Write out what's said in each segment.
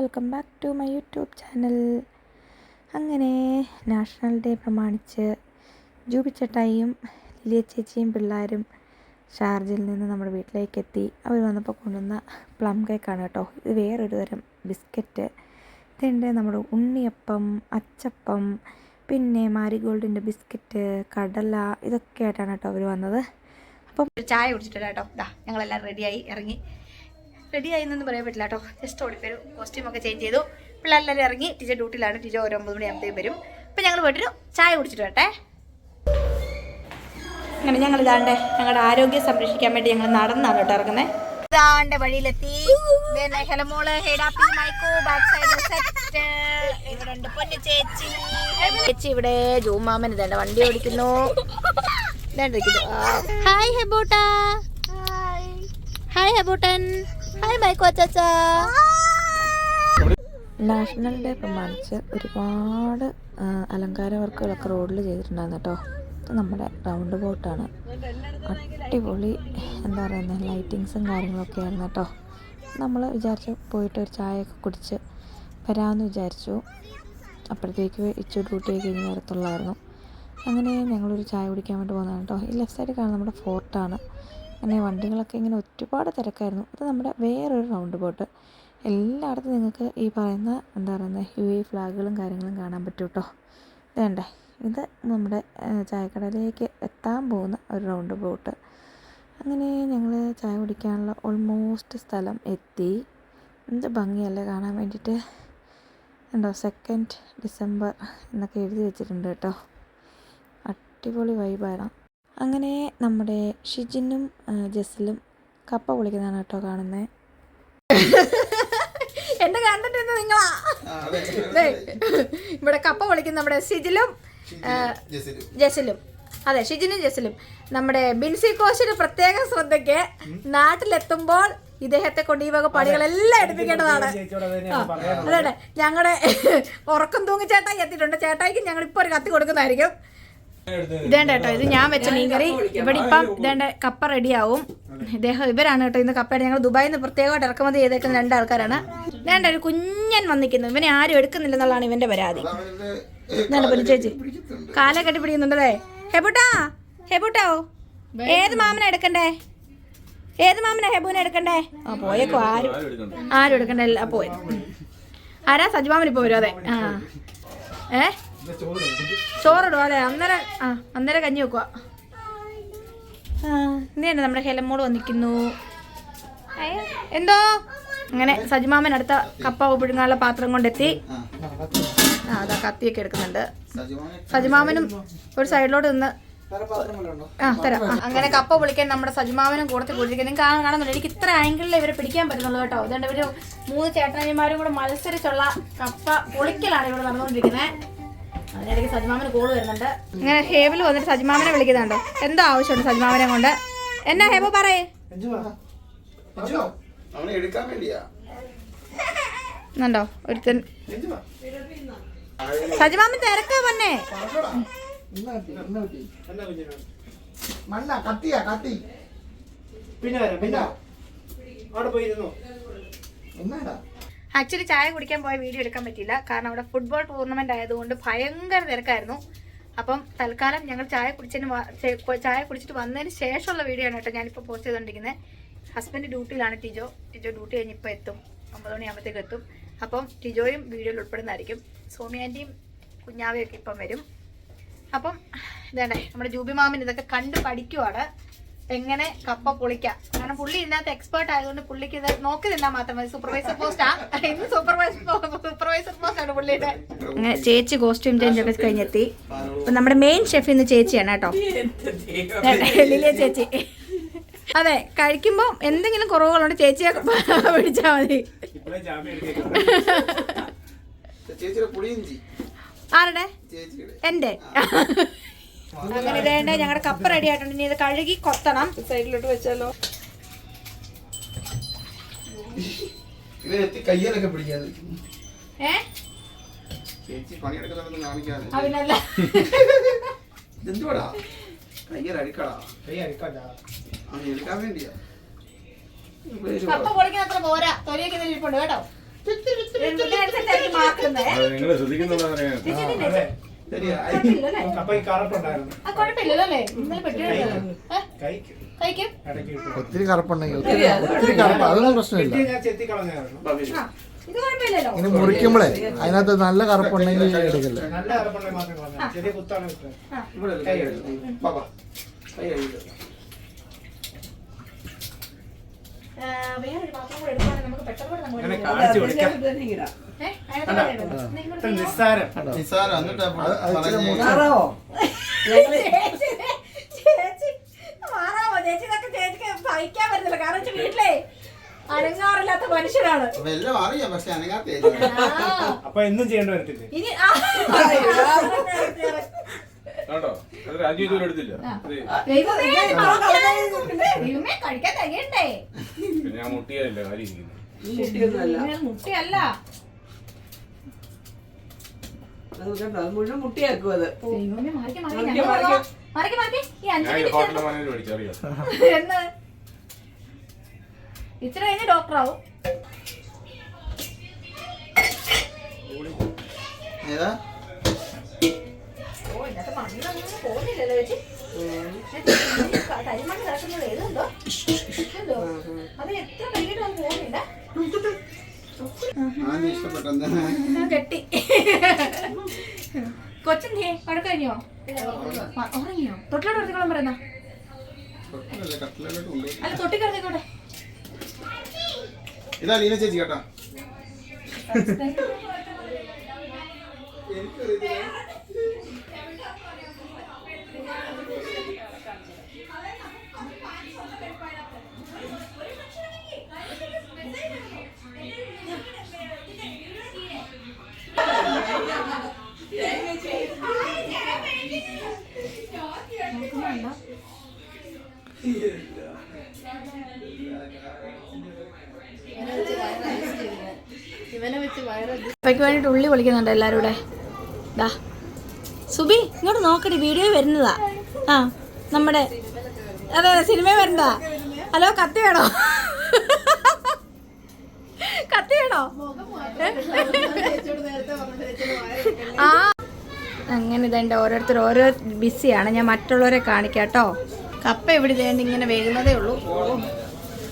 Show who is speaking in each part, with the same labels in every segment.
Speaker 1: Welcome back to my YouTube channel. അങ്ങനെ national day പ്രമാണിച്ച് ജൂബി ലിയ ചേച്ചിയും പിള്ളേരും ഷാർജിൽ നിന്ന് നമ്മുടെ വീട്ടിലേക്ക് എത്തി അവർ വന്നപ്പോൾ കൊണ്ടുവന്ന പ്ലം കേക്കാണ് കേട്ടോ. ഇത് വേറൊരു തരം ബിസ്ക്കറ്റ്. ഇതുണ്ട് നമ്മുടെ ഉണ്ണിയപ്പം അച്ചപ്പം പിന്നെ മാരിഗോൾഡിന്റെ ബിസ്ക്കറ്റ് കടല ഇതൊക്കെ ആയിട്ടാണ് കേട്ടോ അവർ വന്നത്. അപ്പം
Speaker 2: ചായ കുടിച്ചിട്ടില്ല കേട്ടോ. ഇതാ ഞങ്ങളെല്ലാം റെഡിയായി ഇറങ്ങി. റെഡിയായി എന്നൊന്നും പറയാൻ പറ്റില്ല കേട്ടോ. ജസ്റ്റ് ഓടിപ്പോ കോസ്റ്റ്യൂം ഒക്കെ ചേഞ്ച് ചെയ്തു. പിള്ളേരെല്ലാവരും ഇറങ്ങി ടീച്ചർ ഡ്യൂട്ടിയിലാണ്. ടീച്ചർ ഒരു ഒമ്പത് മണിയാകുമ്പോഴത്തേക്കും വരും. അപ്പം ഞങ്ങൾ പോയിട്ടൊരു ചായ കുടിച്ചിട്ട് വരട്ടെ. അങ്ങനെ ഞങ്ങൾ ഇതാണ്ട് ഞങ്ങളുടെ ആരോഗ്യം സംരക്ഷിക്കാൻ വേണ്ടി ഞങ്ങൾ നടന്നാണ് കേട്ടോ ഇറങ്ങുന്നത് ഇതാണ്ട് വഴിയിലെത്തി. പിന്നെ ഹെലമോൾ ഹെഡാപ്പി മൈക്കോ ബാക്ക് സൈഡ് സെറ്റ് ഇവിടെ ഉണ്ട് പൊന്നു ചേച്ചി. ചേച്ചി ഇവിടെ ജൂമാമൻ ഇതാണ്ട് വണ്ടി ഓടിക്കുന്നു. ഹായ് ഹെബൂട്ടാ. ഹായ് ഹെബൂട്ടൻ. ഹായ് മൈക്കോ
Speaker 1: നാഷണൽ ഡേ പ്രമാണിച്ച് ഒരുപാട് അലങ്കാര വർക്കുകളൊക്കെ റോഡിൽ ചെയ്തിട്ടുണ്ടായിരുന്നു കേട്ടോ. നമ്മുടെ റൗണ്ട് ബോട്ടാണ് അടിപൊളി എന്താ പറയുന്നത് ലൈറ്റിങ്സും കാര്യങ്ങളൊക്കെ ആയിരുന്നു കേട്ടോ. നമ്മൾ വിചാരിച്ചു പോയിട്ട് ഒരു ചായയൊക്കെ കുടിച്ച് വരാമെന്ന് വിചാരിച്ചു. അപ്പോഴത്തേക്ക് ഇച്ചു ഡ്യൂട്ടി കഴിഞ്ഞ് നേരത്തുള്ളതായിരുന്നു അങ്ങനെ ഞങ്ങളൊരു ചായ കുടിക്കാൻ വേണ്ടി പോകുന്നതാണ് കേട്ടോ. ഈ ലെഫ്റ്റ് സൈഡിൽ കാണുന്നത് നമ്മുടെ ഫോർട്ടാണ് അങ്ങനെ വണ്ടികളൊക്കെ ഇങ്ങനെ ഒരുപാട് തിരക്കായിരുന്നു. ഇത് നമ്മുടെ വേറൊരു റൗണ്ട് ബോട്ട് എല്ലായിടത്തും നിങ്ങൾക്ക് ഈ പറയുന്ന എന്താ പറയുന്നത് യു എ ഫ്ലാഗുകളും കാര്യങ്ങളും കാണാൻ പറ്റും കേട്ടോ വേണ്ടേ ഇത് നമ്മുടെ ചായക്കടയിലേക്ക് എത്താൻ പോകുന്ന ഒരു റൗണ്ട് ബോട്ട് അങ്ങനെ ഞങ്ങൾ ചായ കുടിക്കാനുള്ള ഓൾമോസ്റ്റ് സ്ഥലം എത്തി. എന്ത് ഭംഗിയല്ലേ കാണാൻ വേണ്ടിയിട്ട്. ഉണ്ടോ സെക്കൻഡ് ഡിസംബർ എന്നൊക്കെ എഴുതി വെച്ചിട്ടുണ്ട് കേട്ടോ. അടിപൊളി വൈബാണ് അങ്ങനെ നമ്മുടെ ഷിജിനും ജസ്സിലും ജസിലും കപ്പ പൊളിക്കുന്നതാണ് കേട്ടോ കാണുന്നത്
Speaker 2: എന്റെ കണ്ടിട്ട് നിങ്ങളാ. ഇവിടെ കപ്പ പൊളിക്കുന്ന നമ്മുടെ സിജിലും ആ, ജസിലും അതെ ഷിജിനും ജസിലും നമ്മുടെ ബിൻസി കോശിന് പ്രത്യേക ശ്രദ്ധയ്ക്ക് നാട്ടിലെത്തുമ്പോൾ ഇദ്ദേഹത്തെ കൊണ്ട് ഈ വക പണികളെല്ലാം എടുപ്പിക്കേണ്ടതാണ്. അതെ ഞങ്ങളുടെ ഉറക്കം തൂങ്ങി ചേട്ടായി എത്തിയിട്ടുണ്ട്. ചേട്ടായിക്ക് ഞങ്ങൾ ഇപ്പൊ ഒരു കത്തി കൊടുക്കുന്നതായിരിക്കും. ഇതേണ്ട കേട്ടോ ഇത് ഞാൻ വെച്ച മീൻകറി. ഇവിടെ ഇപ്പം ഇതേണ്ട കപ്പ റെഡിയാവും. ഇദ്ദേഹം ഇവരാണ് കേട്ടോ ഇന്ന് കപ്പയുടെ ഞങ്ങൾ ദുബായിൽ നിന്ന് പ്രത്യേകമായിട്ട് ഇറക്കുമതി ചെയ്തേക്കുന്ന രണ്ടാൾക്കാരാണ് ഇതേണ്ട ഒരു കുഞ്ഞൻ വന്നിക്കുന്നു ഇവനെ ആരും എടുക്കുന്നില്ലെന്നുള്ളതാണ് ഇവന്റെ പരാതി. പൊന്നു ചേച്ചി. കാല കെട്ടി പിടിക്കുന്നുണ്ടല്ലേ ഹെബുട്ടാ ഹെബുട്ടോ ഏത് മാമനെ എടുക്കണ്ടേ? ഏത് മാമന ഹെബുവിനെ എടുക്കണ്ടേ? ആ പോയേക്കോ ആരും. ആരും എടുക്കണ്ടേ? പോയത് പോയി. ആരാ? സജിമാമൻ ഇപ്പൊ വരും അതെ. ആ. ഏ? ചോറിടും അല്ലേ? അന്നേരം ആ അന്നേരം കഞ്ഞി വെക്കുക എന്താണ് നമ്മുടെ ഹെലമോട് വന്നിരിക്കുന്നു. എന്തോ? അങ്ങനെ സജിമാമൻ അടുത്ത കപ്പ പിഴുങ്ങാനുള്ള പാത്രം കൊണ്ടെത്തി. ആ അതാ കത്തിയൊക്കെ എടുക്കുന്നുണ്ട്. സജിമാമനും ഒരു സൈഡിലോട്ട് നിന്ന് ആ തരാം. അങ്ങനെ കപ്പ പൊളിക്കാൻ നമ്മുടെ സജിമാവനും കൂടത്തിൽ കൂടിയിരിക്കുന്നത് കാണാൻ കാണുന്നുണ്ട്? എനിക്ക് ഇത്ര ആംഗിളിൽ ഇവരെ പിടിക്കാൻ പറ്റുന്നുള്ളൂ കേട്ടോ. അതുകൊണ്ട് ഇവർ മൂന്ന് ചേട്ടനന്മാരും കൂടെ മത്സരിച്ചുള്ള കപ്പ പൊളിക്കലാണ് ഇവിടെ നടന്നുകൊണ്ടിരിക്കുന്നത്. അതിനിടയ്ക്ക് സജിമാമന് കോൾ വരുന്നുണ്ട്. ഇങ്ങനെ ഹേബിൽ വന്നിട്ട് സജിമാമനെ വിളിക്കുന്നുണ്ടോ. എന്തോ ആവശ്യമുണ്ട് സജിമാമനെ കൊണ്ട്? എന്നാ ഹേബോ പറയേ. ണ്ടോ ഒരുത്തൻ സജിമാമൻ തിരക്കാ വന്നേ
Speaker 3: മണ്ണ കത്തിയാ കത്തി.
Speaker 4: പിന്നെ വരാം പിന്നെ. അവിടെ പോയിരുന്നു
Speaker 3: എന്നാടാ?
Speaker 2: ആക്ച്വലി ചായ കുടിക്കാൻ പോയ വീഡിയോ എടുക്കാൻ പറ്റിയില്ല. കാരണം അവിടെ ഫുട്ബോൾ ടൂർണമെന്റ് ആയതുകൊണ്ട് ഭയങ്കര തിരക്കായിരുന്നു. അപ്പം തൽക്കാലം ഞങ്ങൾ ചായ കുടിച്ചതിന് ചായ കുടിച്ചിട്ട് വന്നതിന് ശേഷമുള്ള വീഡിയോ ആണ് കേട്ടോ ഞാനിപ്പോൾ പോസ്റ്റ് ചെയ്തുകൊണ്ടിരിക്കുന്നത് ഹസ്ബൻഡ് ഡ്യൂട്ടിയിലാണ് ടിജോ. ടിജോ ഡ്യൂട്ടി കഴിഞ്ഞ് ഇപ്പോൾ എത്തും. ഒമ്പത് മണിയാകുമ്പോഴത്തേക്ക് എത്തും. അപ്പം ടിജോയും വീഡിയോയിൽ ഉൾപ്പെടുന്നതായിരിക്കും. സോമി ആന്റിയും കുഞ്ഞാവയൊക്കെ ഇപ്പം വരും. അപ്പം ഇതേണ്ടേ നമ്മുടെ ജൂബി മാമിന് ഇതൊക്കെ കണ്ട് പഠിക്കുവാണ്. എങ്ങനെ കപ്പ പൊളിക്കാം? കാരണം പുള്ളി ഇതിനകത്ത് എക്സ്പേർട്ട് ആയതുകൊണ്ട് പുള്ളിക്ക് ഇത് നോക്കി നിന്നാൽ മാത്രം മതി. സൂപ്പർവൈസർ പോസ്റ്റാ ഇന്ന് സൂപ്പർവൈസർ സൂപ്പർവൈസർ പോസ്റ്റ് ആണ് പുള്ളിയുടെ. അങ്ങനെ ചേച്ചി കോസ്റ്റ്യൂം ചേഞ്ച് ഒക്കെ കഴിഞ്ഞെത്തി. അപ്പൊ നമ്മുടെ മെയിൻ ഷെഫ് ഇന്ന് ചേച്ചിയാണ് കേട്ടോ. ലിലിയ ചേച്ചി. അതെ കഴിക്കുമ്പോ എന്തെങ്കിലും കുറവുകളുണ്ട് ചേച്ചിയെ പിടിച്ചാ മതി. ആരുടെ? എന്റെ. അങ്ങനെ ഇതേണ്ട ഞങ്ങളുടെ കപ്പ് റെഡി ആയിട്ടുണ്ട്. ഇനി ഇത് കഴുകി കൊത്തണം. സൈഡിലോട്ട് വെച്ചാലോ?
Speaker 3: കയ്യിലൊക്കെ പിടിക്കാതെ
Speaker 2: ഏ?
Speaker 3: ചേച്ചി പണിയെടുക്കുന്നതൊന്നും കാണിക്കാതെ.
Speaker 2: അതിനല്ല
Speaker 3: ഇതെന്തുവാടാ? കയ്യിൽ അടിക്കടാ
Speaker 4: കൈ അടിക്കണ്ട
Speaker 3: അവൻ എടുക്കാൻ വേണ്ടിയാ.
Speaker 2: കപ്പ പൊളിക്കുന്ന അത്ര പോരാ. തൊലിയൊക്കെ ഇതിൽ ഇരിപ്പുണ്ട് കേട്ടോ.
Speaker 5: നിങ്ങൾ ശ്രദ്ധിക്കുന്നുണ്ടോ
Speaker 6: ഒത്തിരി കറുപ്പുണ്ടെങ്കിൽ ഒത്തിരി കറുപ്പ്. അതൊന്നും പ്രശ്നമില്ല. ഇനി മുറിക്കുമ്പോഴേ അതിനകത്ത് നല്ല കറുപ്പുണ്ടെങ്കിൽ എടുക്കല്ലേ.
Speaker 2: വേറൊരു പാത്രം കൂടെ എടുക്കുവാണെങ്കിൽ നമുക്ക് പെട്ടെന്ന് കൂടെ നമുക്ക്
Speaker 4: നിസ്സാരം.
Speaker 3: നിസാരം എന്നിട്ട്.
Speaker 6: മൂർച്ച-
Speaker 2: ചേച്ചി, മാറാമോ? ചേച്ചി ഇതൊക്കെ ചേച്ചിക്ക് സഹിക്കാൻ പറ്റുന്നില്ല. കാരണം വീട്ടിലേ അനങ്ങാറില്ലാത്ത മനുഷ്യരാണ്.
Speaker 3: അപ്പൊ
Speaker 4: എന്നും ചെയ്യേണ്ടി വരത്തില്ലേ?
Speaker 2: ഇനി
Speaker 5: കേട്ടോ അത് രാജീവ് ഇതുവരെ എടുത്തില്ല. ഞാൻ മുട്ടിയല്ല കാര്യം ഇരിക്കുന്നത്
Speaker 2: മുട്ടയല്ല.
Speaker 7: അത് കണ്ടോ? അത് മുഴുവൻ മുട്ടിയാക്കും അത്.
Speaker 2: ദൈവമേ മാറിക്ക് മാറിക്ക്.
Speaker 7: മാറിക്ക്,
Speaker 2: ഞങ്ങൾ
Speaker 7: മാറിക്ക്.
Speaker 2: മാറിക്ക് മാറിക്ക്. ഈ അഞ്ച്
Speaker 5: ഞാൻ ഈ
Speaker 2: മിനിറ്റ്
Speaker 5: ഹോട്ടലിലെ മാനേജർ പഠിച്ചറിയാം
Speaker 2: എന്ന്. ഇച്ചിരി കഴിഞ്ഞ് ഡോക്ടറാവും.
Speaker 3: ഏതാ?
Speaker 2: കൊച്ചെന്തേ അവിടെ കഴിഞ്ഞോ? ഉറങ്ങിയോ? തൊട്ടിലോട്ട് എടുത്തോളം പറയുന്ന? അല്ല തൊട്ടി കിടന്നിക്കോട്ടെ.
Speaker 3: ഇതാ ലീന ചേച്ചി കേട്ടോ.
Speaker 2: അപ്പയ്ക്ക് വേണ്ടിട്ട് ഉള്ളി വിളിക്കുന്നുണ്ട് എല്ലാരും കൂടെ ദാ. സുബി ഇങ്ങോട്ട് നോക്കടി വീഡിയോ വരുന്നതാ. ആ നമ്മുടെ അതെ അതെ സിനിമ വരുന്നതാ. ഹലോ കത്തി വേണോ? കത്തി വേണോ? ആ. അങ്ങനെ ഇതേണ്ട ഓരോരുത്തർ ഓരോ ബിസിയാണ്. ഞാൻ മറ്റുള്ളവരെ കാണിക്കാം കേട്ടോ. കപ്പ ഇവിടെ ഇതേണ്ട ഇങ്ങനെ വേകുന്നതേ ഉള്ളൂ.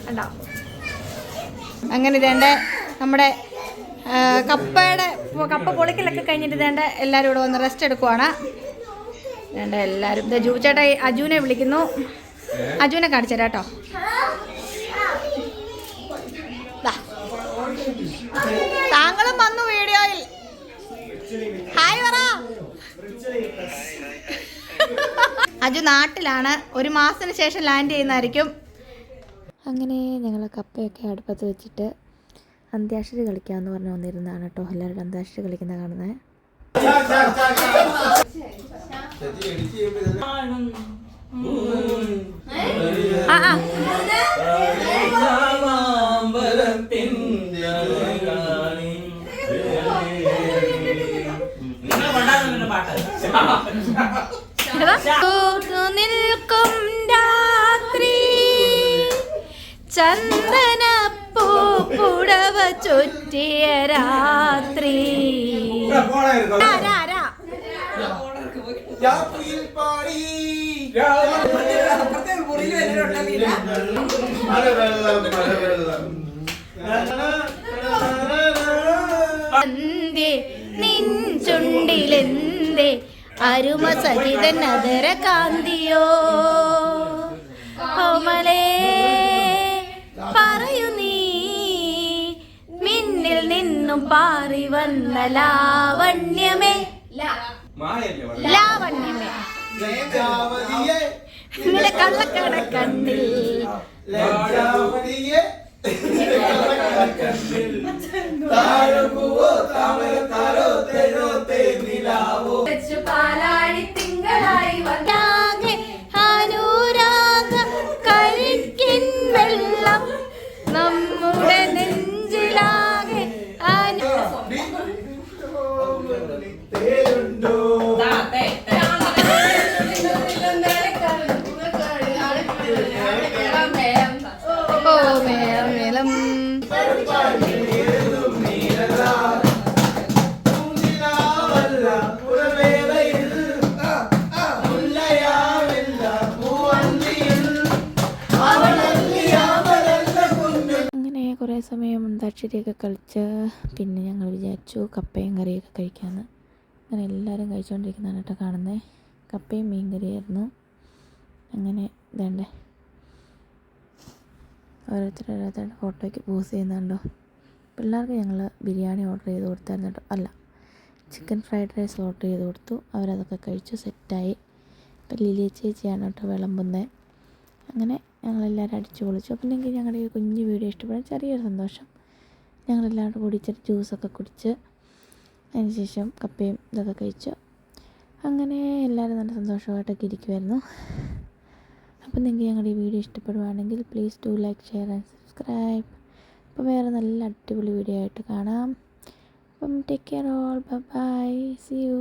Speaker 2: കണ്ടോ? അങ്ങനെ ഇതേണ്ട നമ്മുടെ കപ്പയുടെ കപ്പ പൊളിക്കലൊക്കെ കഴിഞ്ഞിട്ട് വേണ്ട എല്ലാവരും ഇവിടെ വന്ന് റെസ്റ്റ് എടുക്കുവാണ്. വേണ്ട എല്ലാവരും ഇത് ജൂ ചേട്ടാ അജുവിനെ വിളിക്കുന്നു. അജുവിനെ കാണിച്ചു തരാം കേട്ടോ. താങ്കളും വന്നു വീഡിയോയിൽ. ഹായ് പറ. അജു നാട്ടിലാണ്. ഒരു മാസത്തിന് ശേഷം ലാൻഡ് ചെയ്യുന്നതായിരിക്കും.
Speaker 1: അങ്ങനെ ഞങ്ങൾ കപ്പയൊക്കെ അടുപ്പത്ത് വെച്ചിട്ട് അന്ത്യാക്ഷരി കളിക്കാമെന്ന് പറഞ്ഞ് വന്നിരുന്നതാണ് കേട്ടോ. എല്ലാവരും അന്ത്യാക്ഷരി കളിക്കുന്ന കാണുന്നത്
Speaker 2: നിൽക്കും രാത്രി. ചന്ദനപ്പൂ പുടവ ചുറ്റിയ രാത്രി. ആരാ, ആരാ?
Speaker 3: രാത്രിയിൽ പാടി.
Speaker 7: അപ്പുറത്തെ മുറിയിൽ വല്ലവരുണ്ടെങ്കിലാ
Speaker 3: മഴവെള്ളം മഴവെള്ളം
Speaker 2: അന്തേ നിൻ ചുണ്ടിലെന്തേ അരുമ സഹിതൻ അതര കാന്തിയോ കോമലേ നിന്നും പാറി വന്ന ലാവണ്യമേ. ലാവണ്യമേ. നിന്റെ കള്ളക്കട കണ്ണിൽ. പാലാഴി തിങ്കളായി വന്നാകെ കുറേ
Speaker 3: സമയം
Speaker 1: അന്താക്ഷരിയൊക്കെ കളിച്ച് പിന്നെ ഞങ്ങൾ വിചാരിച്ചു കപ്പയും കറിയൊക്കെ കഴിക്കാന്ന്. അങ്ങനെ എല്ലാവരും കഴിച്ചുകൊണ്ടിരിക്കുന്നതാണ് കേട്ടോ കാണുന്നത് കപ്പയും മീൻ കറിയായിരുന്നു അങ്ങനെ ഇതേണ്ടേ. ഓരോരുത്തർ ഓരോരുത്തരുടെ ഫോട്ടോയ്ക്ക് പോസ് ചെയ്യുന്നുണ്ടോ പിള്ളേർക്ക് ഞങ്ങൾ ബിരിയാണി ഓർഡർ ചെയ്ത് കൊടുത്തായിരുന്നു കേട്ടോ അല്ല ചിക്കൻ ഫ്രൈഡ് റൈസ് ഓർഡർ ചെയ്ത് കൊടുത്തു. അവരതൊക്കെ കഴിച്ചു സെറ്റായി. ഇപ്പം ലിലിയ ചേച്ചിയാണ് കേട്ടോ വിളമ്പുന്നത്. അങ്ങനെ ഞങ്ങളെല്ലാവരും അടിച്ചു പൊളിച്ചു. അപ്പം നിങ്ങൾക്ക് ഞങ്ങളുടെ ഈ കുഞ്ഞു വീഡിയോ ഇഷ്ടപ്പെടാൻ ചെറിയൊരു സന്തോഷം. ഞങ്ങളെല്ലാവരും കൂടി ഇച്ചിരി ജ്യൂസൊക്കെ കുടിച്ച് അതിന് ശേഷം കപ്പയും ഇതൊക്കെ കഴിച്ചു. അങ്ങനെ എല്ലാവരും നല്ല സന്തോഷമായിട്ടൊക്കെ ഇരിക്കുമായിരുന്നു അപ്പം നിങ്ങൾക്ക് ഞങ്ങളുടെ ഈ വീഡിയോ ഇഷ്ടപ്പെടുവാണെങ്കിൽ please do like share and subscribe അപ്പോൾ വേറെ നല്ല അടിപൊളി വീഡിയോ ആയിട്ട് കാണാം. അപ്പം take care all bye see you